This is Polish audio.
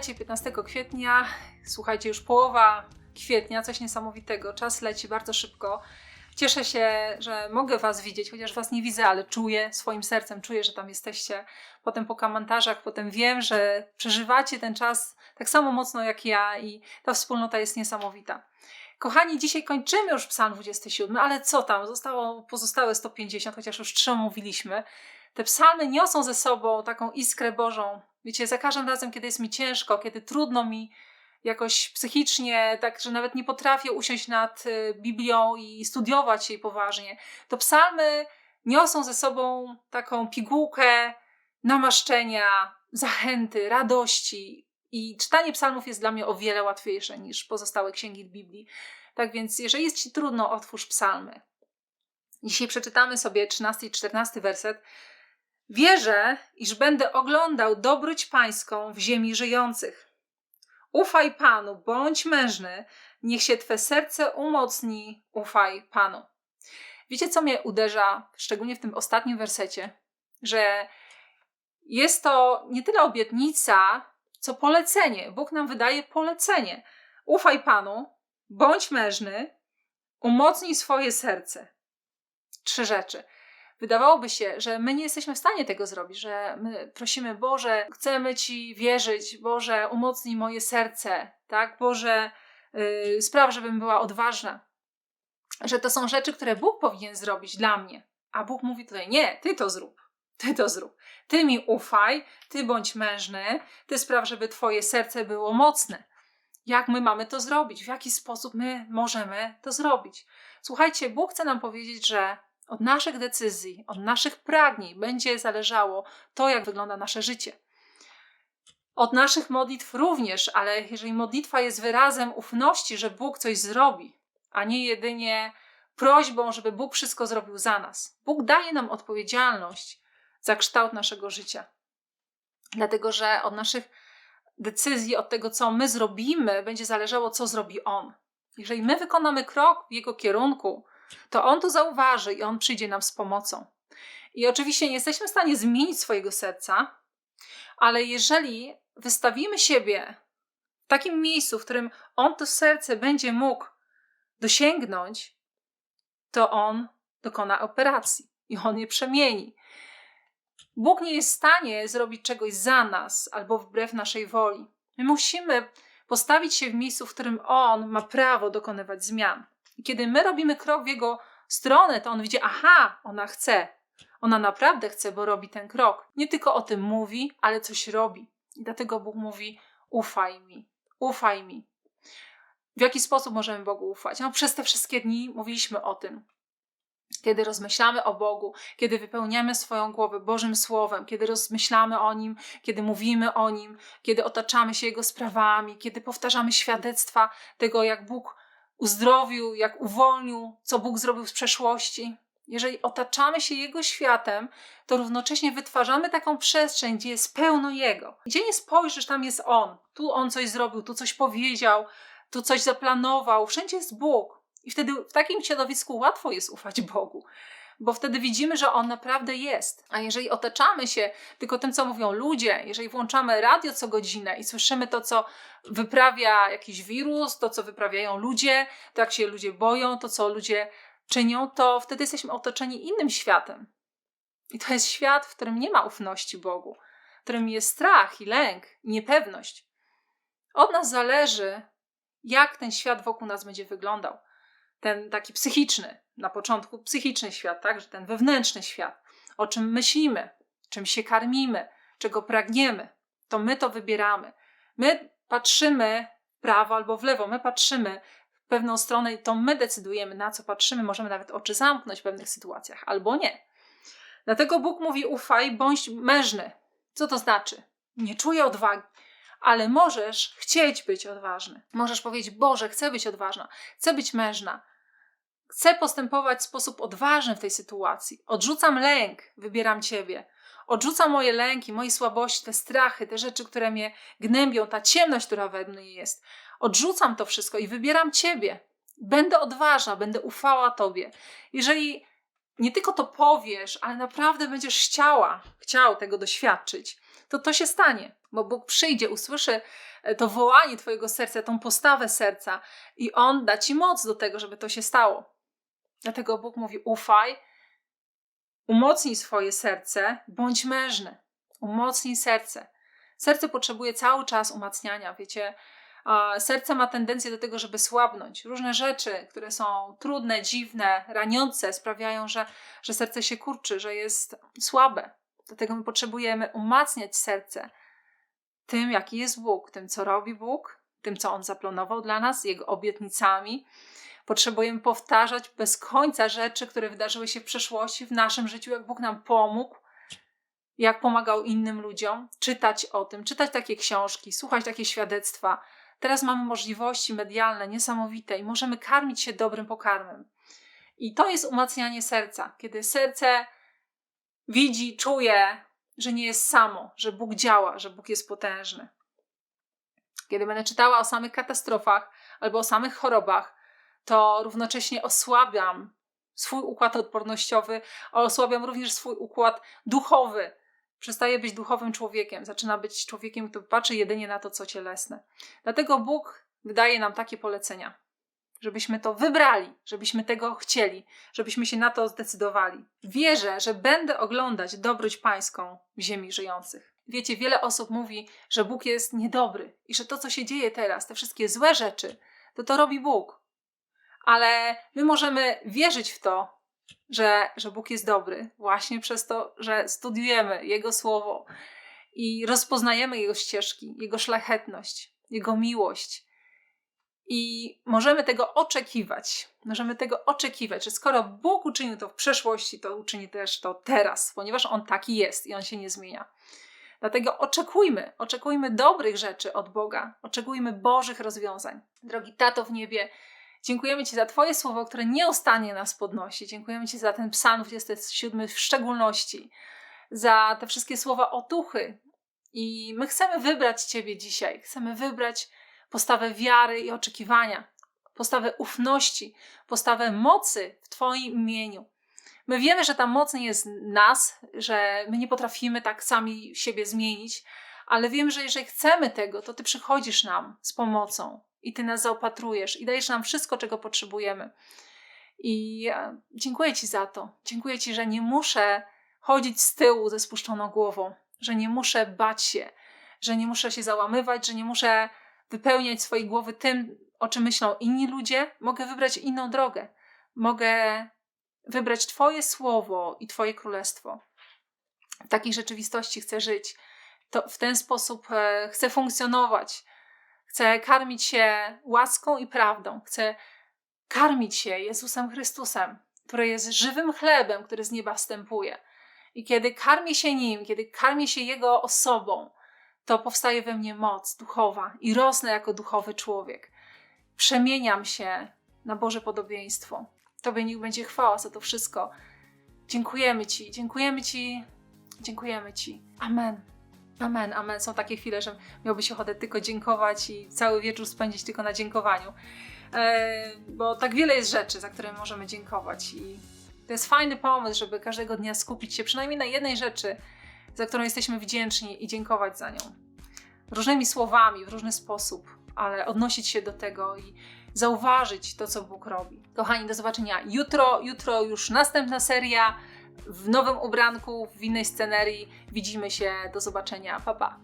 Słuchajcie, 15 kwietnia, słuchajcie, już połowa kwietnia, coś niesamowitego. Czas leci bardzo szybko. Cieszę się, że mogę Was widzieć, chociaż Was nie widzę, ale czuję swoim sercem, czuję, że tam jesteście. Potem po komentarzach, potem wiem, że przeżywacie ten czas tak samo mocno jak ja i ta wspólnota jest niesamowita. Kochani, dzisiaj kończymy już Psalm 27, ale co tam? Zostało pozostałe 150, chociaż już trzy omówiliśmy. Te psalmy niosą ze sobą taką iskrę Bożą. Wiecie, za każdym razem, kiedy jest mi ciężko, kiedy trudno mi jakoś psychicznie, tak, że nawet nie potrafię usiąść nad y, Biblią i studiować jej poważnie, to psalmy niosą ze sobą taką pigułkę namaszczenia, zachęty, radości. I czytanie psalmów jest dla mnie o wiele łatwiejsze niż pozostałe księgi Biblii. Tak więc, jeżeli jest ci trudno, otwórz psalmy. Dzisiaj przeczytamy sobie 13 i 14 werset. Wierzę, iż będę oglądał dobroć pańską w ziemi żyjących. Ufaj Panu, bądź mężny, niech się Twe serce umocni, ufaj Panu. Wiecie, co mnie uderza, szczególnie w tym ostatnim wersecie? Że jest to nie tyle obietnica, co polecenie. Bóg nam wydaje polecenie. Ufaj Panu, bądź mężny, umocnij swoje serce. Trzy rzeczy. Wydawałoby się, że my nie jesteśmy w stanie tego zrobić, że my prosimy, Boże, chcemy Ci wierzyć, Boże, umocnij moje serce, tak? Boże, yy, spraw, żebym była odważna. Że to są rzeczy, które Bóg powinien zrobić dla mnie. A Bóg mówi tutaj, nie, Ty to zrób. Ty to zrób. Ty mi ufaj, Ty bądź mężny, Ty spraw, żeby Twoje serce było mocne. Jak my mamy to zrobić? W jaki sposób my możemy to zrobić? Słuchajcie, Bóg chce nam powiedzieć, że od naszych decyzji, od naszych pragnień będzie zależało to, jak wygląda nasze życie. Od naszych modlitw również, ale jeżeli modlitwa jest wyrazem ufności, że Bóg coś zrobi, a nie jedynie prośbą, żeby Bóg wszystko zrobił za nas. Bóg daje nam odpowiedzialność za kształt naszego życia. Dlatego, że od naszych decyzji, od tego, co my zrobimy, będzie zależało, co zrobi On. Jeżeli my wykonamy krok w Jego kierunku, to on to zauważy i on przyjdzie nam z pomocą. I oczywiście nie jesteśmy w stanie zmienić swojego serca, ale jeżeli wystawimy siebie w takim miejscu, w którym on to serce będzie mógł dosięgnąć, to on dokona operacji i on je przemieni. Bóg nie jest w stanie zrobić czegoś za nas albo wbrew naszej woli. My musimy postawić się w miejscu, w którym on ma prawo dokonywać zmian. I kiedy my robimy krok w jego stronę, to on widzi, aha, ona chce. Ona naprawdę chce, bo robi ten krok. Nie tylko o tym mówi, ale coś robi. I dlatego Bóg mówi: ufaj mi, ufaj mi. W jaki sposób możemy Bogu ufać? No, przez te wszystkie dni mówiliśmy o tym. Kiedy rozmyślamy o Bogu, kiedy wypełniamy swoją głowę Bożym Słowem, kiedy rozmyślamy o Nim, kiedy mówimy o Nim, kiedy otaczamy się Jego sprawami, kiedy powtarzamy świadectwa tego, jak Bóg uzdrowił, jak uwolnił, co Bóg zrobił z przeszłości. Jeżeli otaczamy się Jego światem, to równocześnie wytwarzamy taką przestrzeń, gdzie jest pełno Jego. Gdzie nie spojrzysz, tam jest On. Tu On coś zrobił, tu coś powiedział, tu coś zaplanował. Wszędzie jest Bóg. I wtedy w takim środowisku łatwo jest ufać Bogu bo wtedy widzimy, że on naprawdę jest. A jeżeli otaczamy się tylko tym, co mówią ludzie, jeżeli włączamy radio co godzinę i słyszymy to, co wyprawia jakiś wirus, to, co wyprawiają ludzie, to jak się ludzie boją, to, co ludzie czynią, to wtedy jesteśmy otoczeni innym światem. I to jest świat, w którym nie ma ufności Bogu, w którym jest strach i lęk i niepewność. Od nas zależy, jak ten świat wokół nas będzie wyglądał. Ten taki psychiczny, na początku psychiczny świat, tak? Że ten wewnętrzny świat, o czym myślimy, czym się karmimy, czego pragniemy, to my to wybieramy. My patrzymy w prawo albo w lewo, my patrzymy w pewną stronę i to my decydujemy, na co patrzymy. Możemy nawet oczy zamknąć w pewnych sytuacjach, albo nie. Dlatego Bóg mówi: ufaj, bądź mężny. Co to znaczy? Nie czuję odwagi, ale możesz chcieć być odważny. Możesz powiedzieć: Boże, chcę być odważna, chcę być mężna. Chcę postępować w sposób odważny w tej sytuacji. Odrzucam lęk, wybieram Ciebie. Odrzucam moje lęki, moje słabości, te strachy, te rzeczy, które mnie gnębią, ta ciemność, która we mnie jest. Odrzucam to wszystko i wybieram Ciebie. Będę odważna, będę ufała Tobie. Jeżeli nie tylko to powiesz, ale naprawdę będziesz chciała, chciał tego doświadczyć, to to się stanie, bo Bóg przyjdzie, usłyszy e, to wołanie Twojego serca, tą postawę serca i On da Ci moc do tego, żeby to się stało. Dlatego Bóg mówi: ufaj, umocnij swoje serce, bądź mężny, umocnij serce. Serce potrzebuje cały czas umacniania, wiecie. Serce ma tendencję do tego, żeby słabnąć. Różne rzeczy, które są trudne, dziwne, raniące, sprawiają, że, że serce się kurczy, że jest słabe. Dlatego my potrzebujemy umacniać serce tym, jaki jest Bóg, tym, co robi Bóg, tym, co On zaplanował dla nas, Jego obietnicami. Potrzebujemy powtarzać bez końca rzeczy, które wydarzyły się w przeszłości, w naszym życiu, jak Bóg nam pomógł, jak pomagał innym ludziom, czytać o tym, czytać takie książki, słuchać takie świadectwa. Teraz mamy możliwości medialne niesamowite i możemy karmić się dobrym pokarmem. I to jest umacnianie serca, kiedy serce widzi, czuje, że nie jest samo, że Bóg działa, że Bóg jest potężny. Kiedy będę czytała o samych katastrofach albo o samych chorobach, to równocześnie osłabiam swój układ odpornościowy, osłabiam również swój układ duchowy. Przestaje być duchowym człowiekiem, zaczyna być człowiekiem, który patrzy jedynie na to, co cielesne. Dlatego Bóg wydaje nam takie polecenia żebyśmy to wybrali, żebyśmy tego chcieli, żebyśmy się na to zdecydowali. Wierzę, że będę oglądać dobroć Pańską w ziemi żyjących. Wiecie, wiele osób mówi, że Bóg jest niedobry i że to, co się dzieje teraz, te wszystkie złe rzeczy, to to robi Bóg. Ale my możemy wierzyć w to, że, że Bóg jest dobry, właśnie przez to, że studiujemy Jego słowo i rozpoznajemy Jego ścieżki, Jego szlachetność, Jego miłość i możemy tego oczekiwać. Możemy tego oczekiwać, że skoro Bóg uczynił to w przeszłości, to uczyni też to teraz, ponieważ On taki jest i On się nie zmienia. Dlatego oczekujmy, oczekujmy dobrych rzeczy od Boga, oczekujmy Bożych rozwiązań. Drogi Tato w niebie, dziękujemy Ci za Twoje słowo, które nieustannie nas podnosi. Dziękujemy Ci za ten psalm 27 w szczególności, za te wszystkie słowa otuchy. I my chcemy wybrać Ciebie dzisiaj, chcemy wybrać postawę wiary i oczekiwania, postawę ufności, postawę mocy w Twoim imieniu. My wiemy, że ta moc nie jest nas, że my nie potrafimy tak sami siebie zmienić, ale wiem, że jeżeli chcemy tego, to Ty przychodzisz nam z pomocą i Ty nas zaopatrujesz i dajesz nam wszystko, czego potrzebujemy. I e, dziękuję Ci za to. Dziękuję Ci, że nie muszę chodzić z tyłu ze spuszczoną głową, że nie muszę bać się, że nie muszę się załamywać, że nie muszę wypełniać swojej głowy tym, o czym myślą inni ludzie, mogę wybrać inną drogę. Mogę wybrać Twoje słowo i Twoje królestwo. W takiej rzeczywistości chcę żyć. To w ten sposób e, chcę funkcjonować. Chcę karmić się łaską i prawdą. Chcę karmić się Jezusem Chrystusem, który jest żywym chlebem, który z nieba wstępuje. I kiedy karmię się nim, kiedy karmię się jego osobą, to powstaje we mnie moc duchowa i rosnę jako duchowy człowiek. Przemieniam się na Boże podobieństwo. Tobie niech będzie chwała za to wszystko. Dziękujemy Ci, dziękujemy Ci, dziękujemy Ci. Amen. Amen, amen. Są takie chwile, że miałbyś ochotę tylko dziękować i cały wieczór spędzić tylko na dziękowaniu. E, bo tak wiele jest rzeczy, za które możemy dziękować i to jest fajny pomysł, żeby każdego dnia skupić się przynajmniej na jednej rzeczy, za którą jesteśmy wdzięczni i dziękować za nią. Różnymi słowami, w różny sposób, ale odnosić się do tego i zauważyć to, co Bóg robi. Kochani, do zobaczenia jutro. Jutro już następna seria w nowym ubranku, w innej scenerii. Widzimy się. Do zobaczenia. Pa, pa.